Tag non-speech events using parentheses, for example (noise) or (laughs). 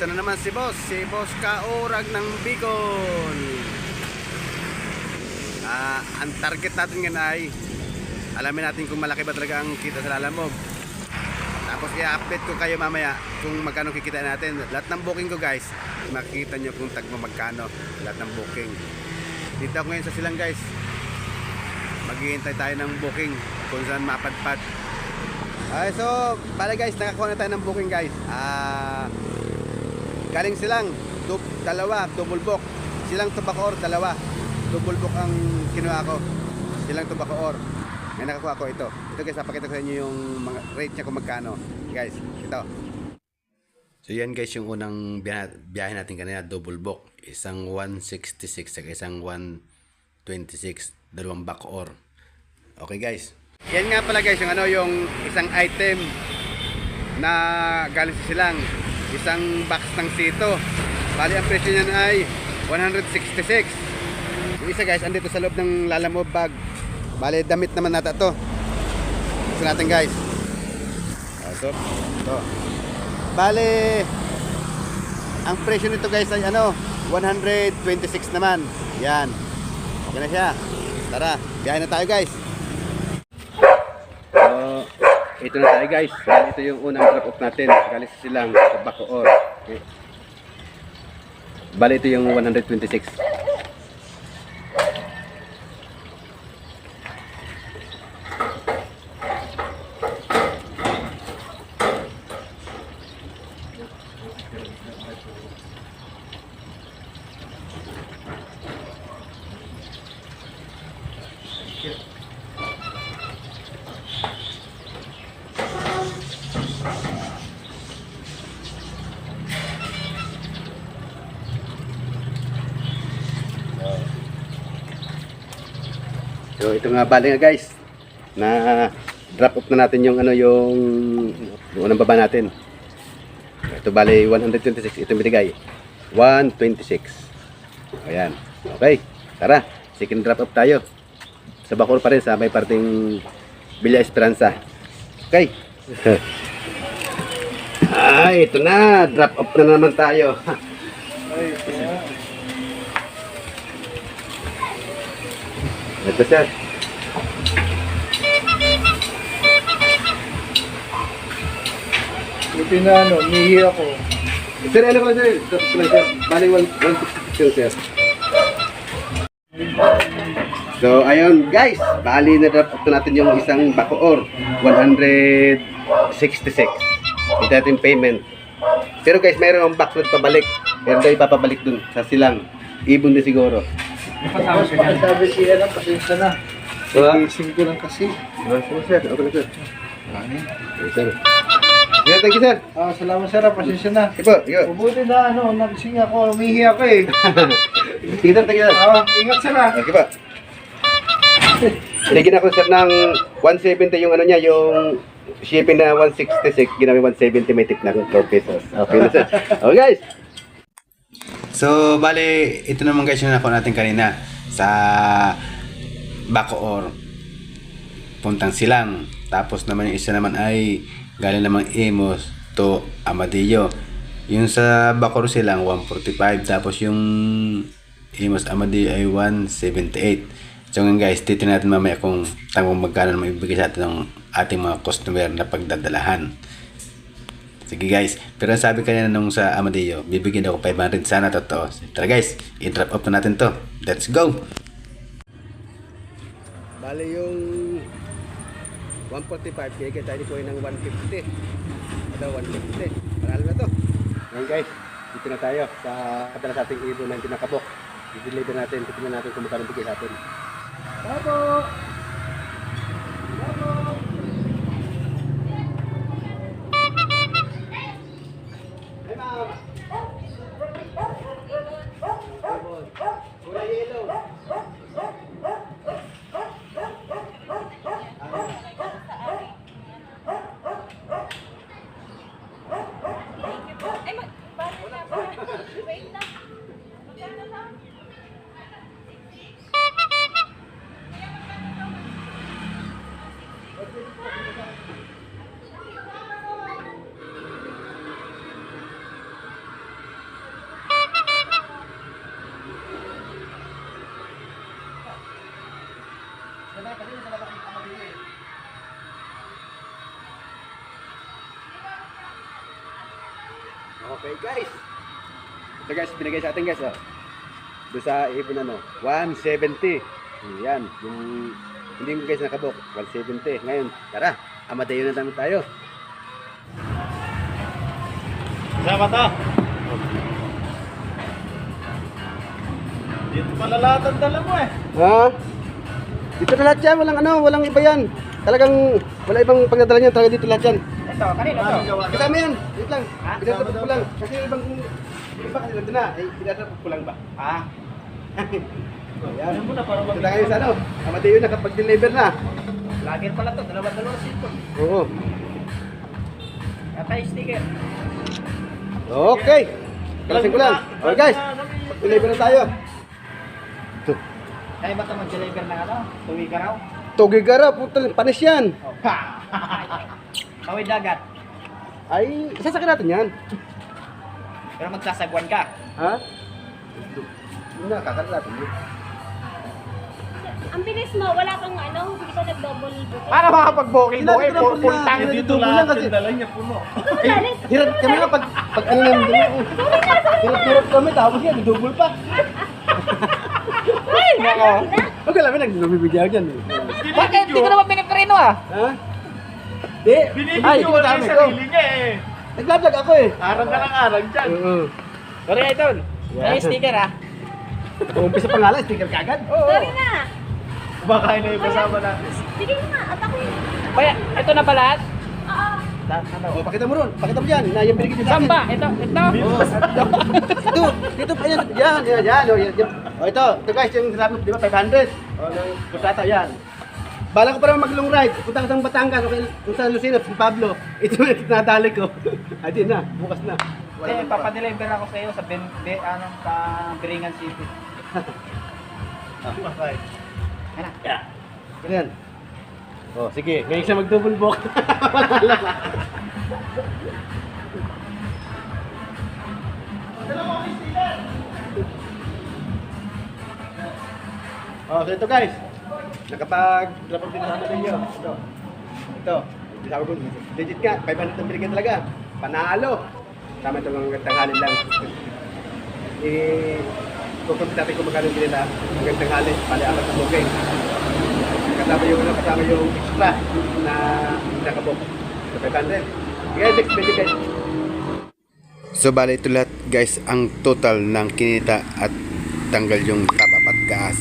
Ito na naman si boss, si boss Kaurag ng Bicol. Ah, ang target natin ngayon ay alamin natin kung malaki ba talaga ang kita sa lalamog. Tapos i-update ko kayo mamaya kung magkano kikita natin. Lahat ng booking ko guys, makikita nyo kung tagma magkano. Lahat ng booking. Dito ako ngayon sa silang guys. Maghihintay tayo ng booking kung saan mapadpad. Ay, so, pala guys, nakakuha na tayo ng booking guys. Ah, galing silang, dub, dalawa, double book. Silang Tubacoor, dalawa. Double book ang kinuha ko. Silang Tubacoor. May nakakuha ko ito. Ito guys, napakita ko sa inyo yung mga rate niya kung magkano. Guys, ito. So yan guys yung unang biyahe natin kanina, double book. Isang 166 at isang 126, dalawang back or. Okay guys. Yan nga pala guys yung ano yung isang item na galing sa silang isang box ng sito. Bali ang presyo niyan ay 166. Yung isa guys andito sa loob ng Lalamo bag. Bali damit naman nata to. Gusto natin guys. Ah, so, to. Bali ang presyo nito guys ay ano 126 naman. Yan. Okay na siya. Tara, biyahe na tayo guys. Ito na tayo guys. Ito yung unang drop off natin. Galing sa silang sa Bacoor. Okay. Bali ito yung 126. So ito nga bali nga guys na drop off na natin yung ano yung unang baba natin. Ito bali 126 ito binigay. 126. Ayan. Okay. Tara, second drop off tayo. Sa Bacoor pa rin sa may parting Villa Esperanza. Okay. Ay, (laughs) ito na. Drop off na naman tayo. (laughs) Ito sir. Buti na ano, mihi ako. Sir, ano ko lang sir? Ko lang sir. Bali 166 yun sir. So, ayun guys. Bali na drop off na natin yung isang Bacoor. 166. Ito natin payment. Pero guys, mayroon ang backload pabalik. Meron tayo papabalik dun sa silang. Ibon din siguro. Tapos pakisabi siya lang, pasensya na. Ah, Iising ko lang kasi. sige, sir. Okay sir. Ano? Okay, sir. Yeah, thank you sir. Ah, salamat sir, ah, pasensya na. Sige po, sige. Mabuti na ano, nagising ako, umihi ako eh. (laughs) Sige sir, thank you sir. Ah, ingat sir ah. Okay ba? Binigyan ako sir ng 170 yung ano niya, yung shipping na 166, ginamit 170 may tip na 4 pesos. Okay na sir. (laughs) Okay guys. So, bale, ito naman guys yung nakuha natin kanina sa Bacoor. Puntang Silang. Tapos naman yung isa naman ay galing naman Imos to Amadillo. Yung sa Bacoor Silang 145 tapos yung Imos Amadillo ay 178. So ngayon guys, titignan natin mamaya kung tamang magkano naman ibigay sa atin ng ating mga customer na pagdadalahan. Sige guys, pero sabi kanina nung sa Amadillo, bibigyan ako 500 sana totoo. Tara guys, i-drop off na natin to. Let's go! Bale yung 145, bigyan tayo ko ng 150. Ito, 150. Panalo na to. Ngayon guys, dito na tayo sa kadala sa ating ibon na pinakabok. I-deliver natin, titignan natin kung magkano bigay sa atin. Hey Empfehlung. Wala pa rin sa lalaki ang mabili. Okay guys. Ito guys, binigay sa atin guys. Oh. Doon sa ibon ano, 170. Yan, yung hindi mo guys nakabok, 170. Ngayon, tara, amadayo na naman tayo. Sama to. Dito pala lahat ang dala mo eh. Ha? Huh? Dito na lahat yan, walang ano, walang iba yan. Talagang wala ibang pagdadala niya, talaga dito lahat yan. Ito, kanino to? Kasama yan, wait lang. Pinatapos ko lang. Kasi ibang, iba kasi nandun na, eh, pinatapos ko lang ba? Ha? (laughs) Yan. Ano mo na para Ito ngayon sa ano, amadayo na kapag deliver na. Lager pala to, dalawa-dalawa cellphone. Oo. Atay sticker. Okay. Kalasin ko lang. Okay guys, deliver na tayo. Ito. Ay, baka mag-deliver na ano? Tuwi ka raw? Togi gara, puta, panis yan. Kaway dagat. Ay, isasakit natin yan. Pero magsasagwan ka. Ha? Hindi na, kakalat natin yun. Ang bilis mo, wala kang ano, hindi ka nag-double booking. Para makapag-booking ko na full, full na, tank. hindi Dito lahat kasi- dala niya puno. Hirap kami nga pag, pag ano dala. Hirap-hirap kami, tapos yan, double pa. (laughs) Ay, Nako. Huwag ka namin, nagbibigyan dyan. eh. Bakit? Hindi ko naman pinipreno ah. Ha? Di. Ay, hindi ko dami ko. niya eh. Nagbablog ako eh. Arang ka ng arang dyan. Oo. Sorry, Idol. Yeah. Ay, sticker ah. Umpisa pa nga lang, sticker kagad. Oo. Sorry na. Baka na yung kasama natin. Sige na, at ako yun. Kaya, ito na ba lahat? Ano? Oh, pakita mo ron, pakita mo dyan. Na, yung binigay sa akin. Samba, ito, ito. (laughs) Oh, dito, pa yan, yan, yan, yan, oh, yan. Oh, ito, ito guys, yung sarap, di ba, 500. Oh, ng Kusata, yan. Bala ko pa naman mag-long ride. Punta ko sa Batangas, okay, kung sa Lucena, San Pablo. (laughs) Ito na, ito nadali ko. (laughs) Ay, na, bukas na. Hindi, papadeliver ako sa iyo sa ben, be, anong, sa Biringan City. Okay. Ano? Ganyan. Oh, sige, ngayon siya mag-double book. (laughs) Oh, so ito guys. Nakapag-drop din sa akin niyo. Ito. Ito. Sabi ko, legit ka. 500 ang binigyan talaga. Panalo. Tama ito mga tanghalin lang. Eh, kukumpit natin kung magkano din nila. Hanggang tanghali, pali apat na booking. Kasama yung, ano, kasama yung extra na nakabok. So, 500. Sige, next pwede. So, bali ito lahat guys ang total ng kinita at tanggal yung top up gas.